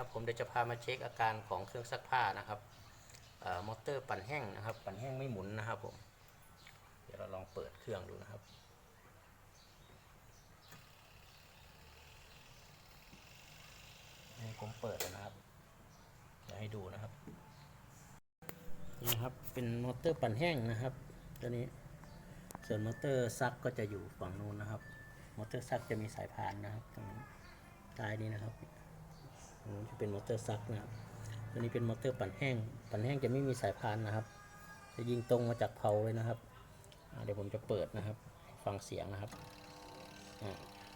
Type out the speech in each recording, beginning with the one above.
ครับผมเดี๋ยวจะพามาเช็คอาการของเครื่องซักผ้านะครับออมอเตอร์ปั่นแห้งนะครับ ปั่นแห้งไม่หมุนนะครับผมเดี๋ยวเราลองเปิดเครื่องดูนะครับให้ผมเปิดนะครับเดี๋ยวให้ดูนะครับนี่นะครับเป็นมอเตอร์ปั่นแห้งนะครับตัวนี้ส่วนมอเตอร์ซักก็จะอยู่ฝั่งนู้นนะครับ มอเตอร์ซักจะมีสายพานนะครับตรงนี้ท้ายนี้นะครับ จะเป็นมอเตอร์ซักนะครับตัวนี้เป็นมอเตอร์ปั่นแห้ง ปั่นแห้งจะไม่มีสายพานนะครับ จะยิงตรงมาจากเพลาเลยนะครับ เดี๋ยวผมจะเปิดนะครับ ฟังเสียงนะครับ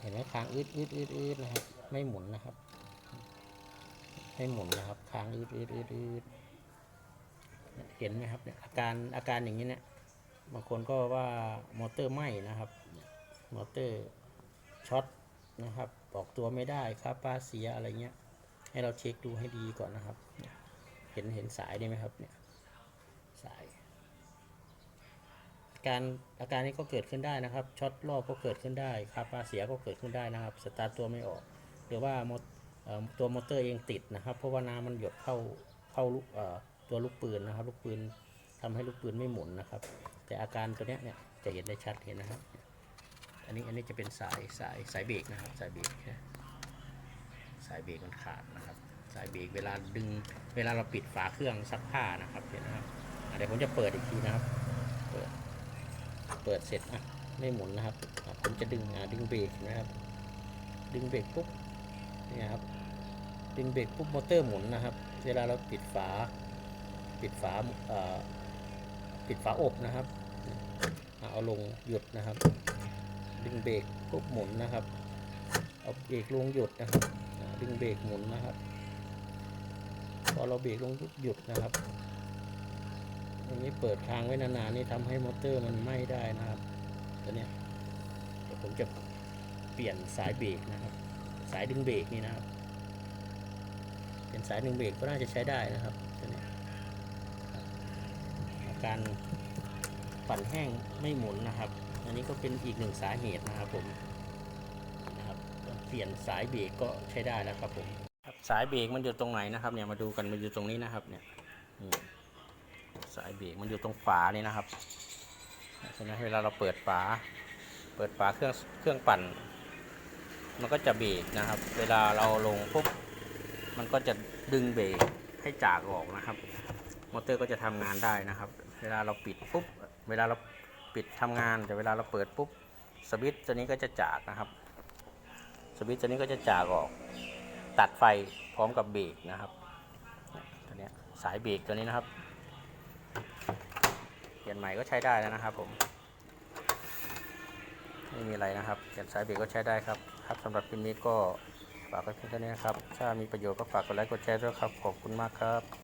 เห็นไหมค้างอืดอืดอืดอืดนะครับ ไม่หมุนนะครับ ไม่หมุนนะครับ ค้างอืดอืดอืดอืดเห็นไหมครับเนี่ยอาการอาการอย่างนี้เนี่ย บางคนก็ว่ามอเตอร์ไหม้นะครับ มอเตอร์ช็อตนะครับ ออกตัวไม่ได้ครับป้าเสียอะไรเงี้ย ให้เราเช็คดูให้ดีก่อนนะครับ เห็นเห็นสายได้ไหมครับเนี่ยสาย การอาการนี้ก็เกิดขึ้นได้นะครับ ช็อตรอบก็เกิดขึ้นได้คาปาเสียก็เกิดขึ้นได้นะครับ สตาร์ทตัวไม่ออก หรือว่าตัวมอเตอร์เองติดนะครับ เพราะว่าน้ำมันหยดเข้าเข้าลูกตัวลูกปืนนะครับ ลูกปืนทำให้ลูกปืนไม่หมุนนะครับ แต่อาการตัวเนี้ยเนี่ยจะเห็นได้ชัดเห็นนะครับ อันนี้อันนี้จะเป็นสายสายสายเบรกนะครับ สายเบรกนะ สายเบรกมันขาดนะครับ สายเบรกเวลาดึง เวลาเราปิดฝาเครื่องซักผ้านะครับเห็นนะครับเดี๋ยวผมจะเปิดอีกทีนะครับ เปิด เปิดเสร็จอะไม่หมุนนะครับ ผมจะดึงดึงเบรกนะครับ ดึงเบรกปุ๊บเนี่ยครับ ดึงเบรกปุ๊บมอเตอร์หมุนนะครับ เวลาเราปิดฝา ปิดฝาปิดฝาอบนะครับ เอาลงหยุดนะครับ ดึงเบรกปุ๊บหมุนนะครับ เอาเบรกลงหยุดนะครับ ดึงเบรกหมุนนะครับ พอเราเบรกลงหยุดนะครับอันนี้เปิดค้างไว้นานๆนี่ทำให้มอเตอร์มันไหม้ได้นะครับตัวเนี้ยเดี๋ยวผมจะเปลี่ยนสายเบรกนะครับ สายดึงเบรกนี่นะครับ เป็นสายดึงเบรกก็น่าจะใช้ได้นะครับตัวเนี้ยอาการปั่นแห้งไม่หมุนนะครับ อันนี้ก็เป็นอีกหนึ่งสาเหตุนะครับผม ปลี่ยนสายเบรกก็ใช้ได้แล้วครับผมครับสายเบรกมันอยู่ตรงไหนนะครับเนี่ยมาดูกันมันอยู่ตรงนี้นะครับเนี่ยสายเบรกมันอยู่ตรงฝานี่นะครับใช่ไหมเวลาเราเปิดฝา เปิดฝาเครื่องเครื่องปั่น มันก็จะเบรกนะครับ เวลาเราลงปุ๊บมันก็จะดึงเบรกให้จากออกนะครับ มอเตอร์ก็จะทำงานได้นะครับ เวลาเราปิดปุ๊บเวลาเราปิดทำงานแต่เวลาเราเปิดปุ๊บสวิตช์ตัวนี้ก็จะจากนะครับ สวิตช์ตัวนี้ก็จะจากออก ตัดไฟพร้อมกับเบรกนะครับตัวนี้สายเบรกตัวนี้นะครับเปลี่ยนใหม่ก็ใช้ได้แล้วนะครับผมไม่มีอะไรนะครับเปลี่ยนสายเบรกก็ใช้ได้ครับ ครับสำหรับคลิปนี้ก็ฝากไว้เพียงเท่านี้นะครับ ถ้ามีประโยชน์ก็ฝากกดไลค์กดแชร์ด้วยครับ ขอบคุณมากครับ